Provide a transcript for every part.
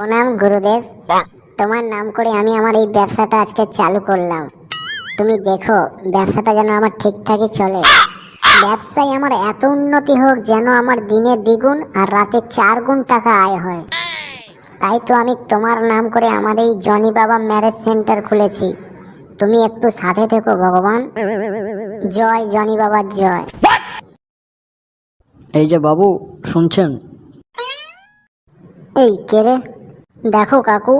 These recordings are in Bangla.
প্রণাম গুরুদেব। তোমার নাম করে আমি আমার এই ব্যবসাটা আজকে চালু করলাম। তুমি দেখো ব্যবসাটা যেন আমার ঠিকঠাকই চলে। ব্যবসায় আমার এত উন্নতি হোক যেন আমার দিনে দ্বিগুণ আর রাতে চার গুণ টাকা আয় হয়। তাই তো আমি তোমার নাম করে আমার এই জনি বাবা ম্যারেজ সেন্টার খুলেছি। তুমি একটু সাথে থেকো ভগবান। জয় জনি বাবার জয়। এই যে বাবু শুনছেন? এই কে রে? দেখো কাকু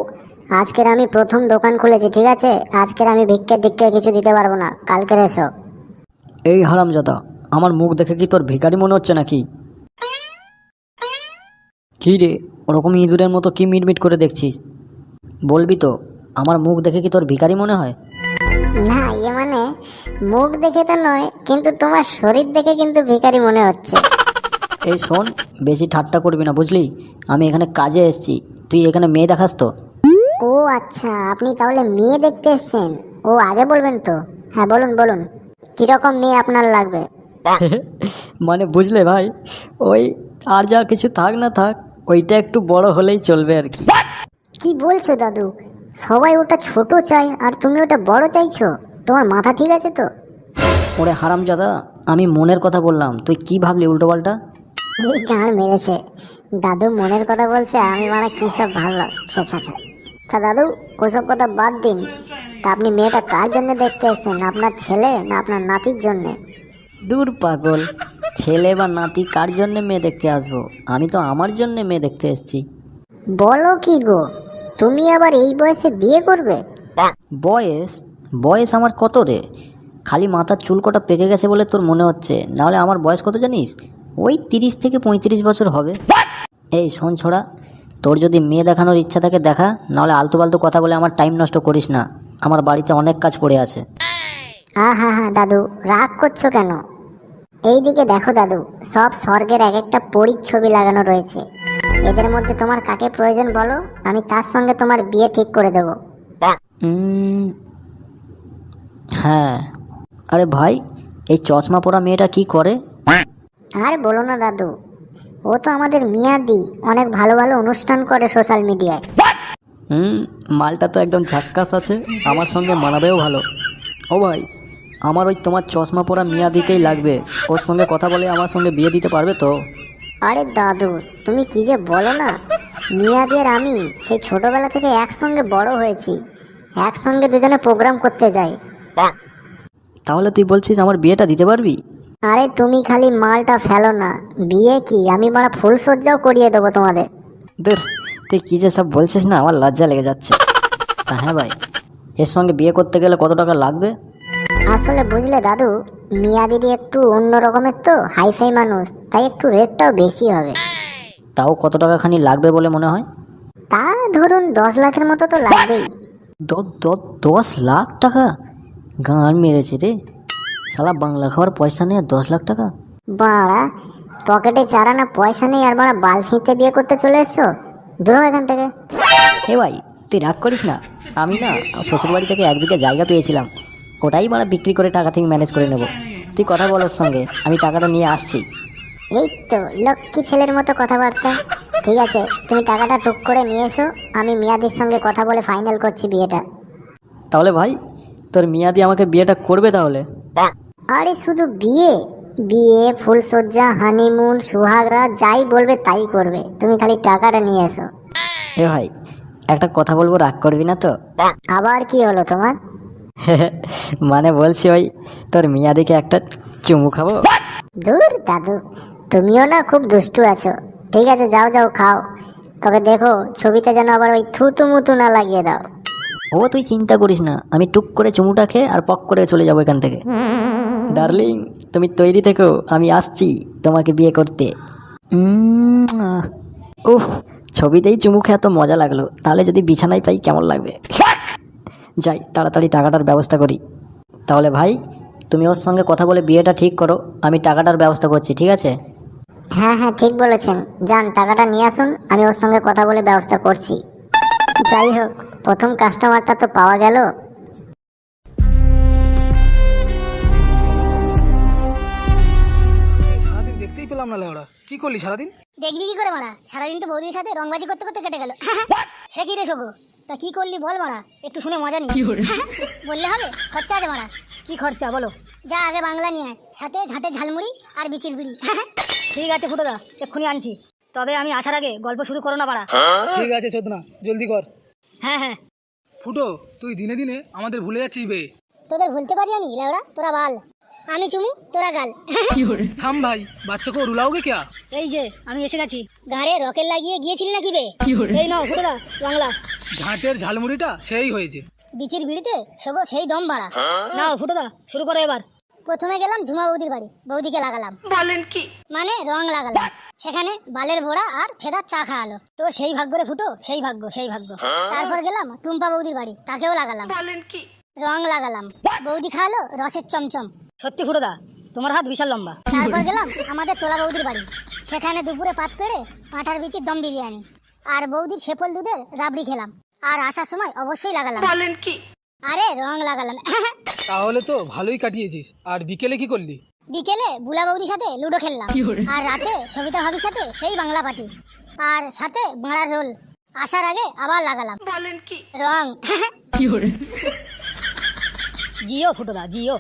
আজকের আমি প্রথম দোকান খুলেছি ঠিক আছে? আজকের আমি ভিক্ষে টিক্ষে কিছু দিতে পারব না কালকের এসো। এই হারামজাদা আমার মুখ দেখে কি তোর ভিখারি মনে হচ্ছে নাকি? কী রে ওরকম ইঁদুরের মতো কি মিটমিট করে দেখছিস? বলবি তো আমার মুখ দেখে কি তোর ভিখারি মনে হয়? না ইয়ে মানে মুখ দেখে তো নয় কিন্তু তোমার শরীর দেখে কিন্তু ভিখারি মনে হচ্ছে। এই শোন বেশি ঠাট্টা করবি না বুঝলি? আমি এখানে কাজে এসেছি। তুই এখানে মেয়ে দেখাস তো? ও আচ্ছা আপনি তাহলে মেয়ে দেখতে এসেছেন। ও আগে বলবেন তো? হ্যাঁ বলুন বলুন। কীরকম মেয়ে আপনার লাগবে? মানে বুঝলে ভাই ওই আর যা কিছু থাক না থাক ওইটা একটু বড় হলেই চলবে আর কি। কি বলছো দাদু? সবাই ওটা ছোট চাই আর তুমি ওটা বড় চাইছো? তোমার মাথা ঠিক আছে তো? ওরে হারামজাদা আমি মনের কথা বললাম তুই কি ভাবলি উল্টোপাল্টা? মেরেছে। দাদু মনের কথা বলছে আমি মানে কি সব ভাবলাম। আচ্ছা আচ্ছা তা দাদু ওসব কথা বাদ দিন। তা আপনি মেয়েটা কার জন্য দেখতে এসেছেন? আপনার ছেলে না আপনার নাতির জন্য? দূর পাগল। ছেলে বা নাতি কার জন্য মেয়ে দেখতে আসব? আমি তো আমার জন্য মেয়ে দেখতে এসেছি। বলো কি গো তুমি আবার এই বয়সে বিয়ে করবে? বয়স? বয়স আমার কত রে? খালি মাথার চুল কটা পেকে গেছে বলে তোর মনে হচ্ছে? নাহলে আমার বয়স কত জানিস? ওই তিরিশ থেকে পঁয়ত্রিশ বছর হবে। এই শোন ছোড়া তোর যদি মেয়ে দেখানোর ইচ্ছা থাকে দেখা নাহলে আলতু ফালতু কথা বলে আমার টাইম নষ্ট করিস না। আমার বাড়িতে অনেক কাজ পড়ে আছে। হ্যাঁ হ্যাঁ হ্যাঁ দাদু রাগ করছ কেন? এইদিকে দেখো দাদু সব স্বর্গের এক একটা পরীর ছবি লাগানো রয়েছে। এদের মধ্যে তোমার কাকে প্রয়োজন বলো? আমি তার সঙ্গে তোমার বিয়ে ঠিক করে দেবো। হ্যাঁ। আরে ভাই এই চশমা পরা মেয়েটা কি করে? আর বলো না দাদু ও তো আমাদের মিয়াদি অনেক ভালো ভালো অনুষ্ঠান করে সোশ্যাল মিডিয়ায় হুম মালটা তো একদম ঝাক্কাস আছে আমার সঙ্গে মানাবেও ভালো। ও ভাই আমার ওই তোমার চশমা পরা মিয়া দিকেই লাগবে ওর সঙ্গে কথা বলে আমার সঙ্গে বিয়ে দিতে পারবে তো? আরে দাদু তুমি কি যে বলো না? মিয়াদি আর আমি সেই ছোটবেলা থেকে একসঙ্গে বড় হয়েছি একসঙ্গে দুজনে প্রোগ্রাম করতে যাই। তাহলে তুই বলছিস আমার বিয়েটা দিতে পারবি? আরে তুমি খালি মালটা ফেলো না। বিয়ে কি? আমি মারা ফুল সজ্জাও করিয়ে দেবো তোমাদের। দূর তুই কী যে সব বলছিস না আমার লজ্জা লেগে যাচ্ছে। তা হ্যাঁ ভাই এর সঙ্গে বিয়ে করতে গেলে কত টাকা লাগবে? আসলে বুঝলে দাদু মিয়া দিদি একটু অন্য রকমের তো হাইফাই মানুষ তাই একটু রেটটাও বেশি হবে। তাও কত টাকা খানি লাগবে বলে মনে হয়? তা ধরুন দশ লাখের মতো তো লাগবেই। দ- দ- দশ লাখ টাকা? গান মেরেছে রে। শালা বাংলা খাওয়ার পয়সা নেই আর দশ লাখ টাকা? বাড়া পকেটে চারা না পয়সা নেই আর বাড়া বাল ছিঁড়তে বিয়ে করতে চলে এসছো? দূর এখান থেকে। হে ভাই তুই রাগ করিস না। আমি না শ্বশুরবাড়ি থেকে এক বিঘা জায়গা পেয়েছিলাম। ওটাই মানে বিক্রি করে টাকা থেকে ম্যানেজ করে নেব। তুই কথা বল ওর সঙ্গে আমি টাকাটা নিয়ে আসছি। এই তো লক্ষ্মী ছেলের মতো কথাবার্তা। ঠিক আছে তুমি টাকাটা টুক করে নিয়ে এসো। আমি মিয়াদির সঙ্গে কথা বলে ফাইনাল করছি বিয়েটা। তাহলে ভাই তোর মিয়াদি আমাকে বিয়েটা করবে তাহলে? আরে শুধু বিয়ে? বিয়ে ফুলসজ্জা হানিমুন সুহাগরা যাই বলবে তাই করবে। তুমি খালি টাকাটা নিয়ে এসো। এ ভাই একটা কথা বলব রাগ করবি না তো? আবার কি হলো তোমার? মানে বলছি ওই তোর মিয়াদিকে একটা চুমু খাব? দূর দাদু। তুমিও না খুব দুষ্টু আছো। ঠিক আছে যাও যাও খাও। তবে দেখো ছবিতে যেন আবার ওই থুতু মুতু না লাগিয়ে দাও। ও তুই চিন্তা করিস না। আমি টুক করে চুমুটা খেয়ে আর পক করে চলে যাব এখান থেকে। ডার্লিং তুমি তৈরি থেকো আমি আসছি তোমাকে বিয়ে করতে। উফ ছবিতেই চুমু খেয়ে এত মজা লাগল তাহলে যদি বিছানায় পাই কেমন লাগবে? যাই তাড়াতাড়ি টাকাটার ব্যবস্থা করি। তাহলে ভাই তুমি ওর সঙ্গে কথা বলে বিয়েটা ঠিক করো আমি টাকাটার ব্যবস্থা করছি ঠিক আছে? হ্যাঁ হ্যাঁ ঠিক বলেছেন। যান টাকাটা নিয়ে আসুন আমি ওর সঙ্গে কথা বলে ব্যবস্থা করছি। যাই হোক প্রথম কাস্টমারটা তো পাওয়া গেল। সারাদিন পেলাম না লেওড়া? কি করলি সারাদিন? দেখবি কি করে মারা? সারাদিন তো বৌদির সাথে রংবাজি করতে করতে কেটে গেল। সে কি রে শোভু? তা কি করলি বল মারা? একটু শুনে মজা নি বললে হবে? খরচা আছে মারা। কি খরচা বলো? যা আগে বাংলা নিয়ে সাথে ঝাঁটে ঝালমুড়ি আর বিচির বিড়ি ঠিক আছে ফুটোদা এক্ষুনি আনছি। তবে আমি আসার আগে গল্প শুরু করো না পাড়া ঠিক আছে চোদনা জলদি কর। হ্যাঁ হ্যাঁ। ফুটো তুই দিনে দিনে আমাদের ভুলে যাচ্ছিস বে। তোদের ভুলতে পারি আমি লেওড়া? তোরা বাল। আমি চুমু তোরা গাল। থাম ভাই বাচ্চা কো রুলাওগে ক্যা? এই যে আমি এসে গেছি। গাড়ে রকেট লাগিয়ে গিয়েছিলি নাকি বে? এই নাও ফুটোদা বাংলা। ঝাঁটের ঝালমুড়িটা সেই হয়েছে। বিচির বিড়িতে সগো সেই দম বাড়া। নাও ফুটোদা শুরু করো এবার। প্রথমে গেলাম ঝুমা বৌদির বাড়ি বৌদিকে লাগালাম। বলেন কি? মানে রং লাগালাম। সেখানে বালের ভোড়া আর ফেদার চা খাওয়ালো। তো সেই ভাগ্য রে ফুটো সেই ভাগ্য সেই ভাগ্য। তারপর গেলাম টুম্পা বৌদির বাড়ি তাকেও লাগালাম। বলেন কি? রং লাগালাম। বৌদি খাওয়ালো রসের চমচম। সত্যি ফুটোদা তোমার হাত বিশাল লম্বা। তারপর গেলাম আমাদের তোলা বৌদির বাড়ি। সেখানে দুপুরে পাত পেড়ে পাঁঠার বিচির দম বিরিয়ানি। আর বৌদির শেপল দুধের রাবড়ি খেলাম। আর আসার সময় অবশ্যই লাগালাম। বলেন কি? আরে রং লাগালাম। তাহলে তো ভালোই কাটিয়েছিস। আর বিকেলে কি করলি? বিকেলে বুলা বৌদির সাথে লুডো খেললাম। আর রাতে সবিতা ভাবির সাথে সেই বাংলা পার্টি। আর সাথে বাংলার রোল। আসার আগে আবার লাগালাম। বলেন কি? রং। জিও ফুটোদা জিও।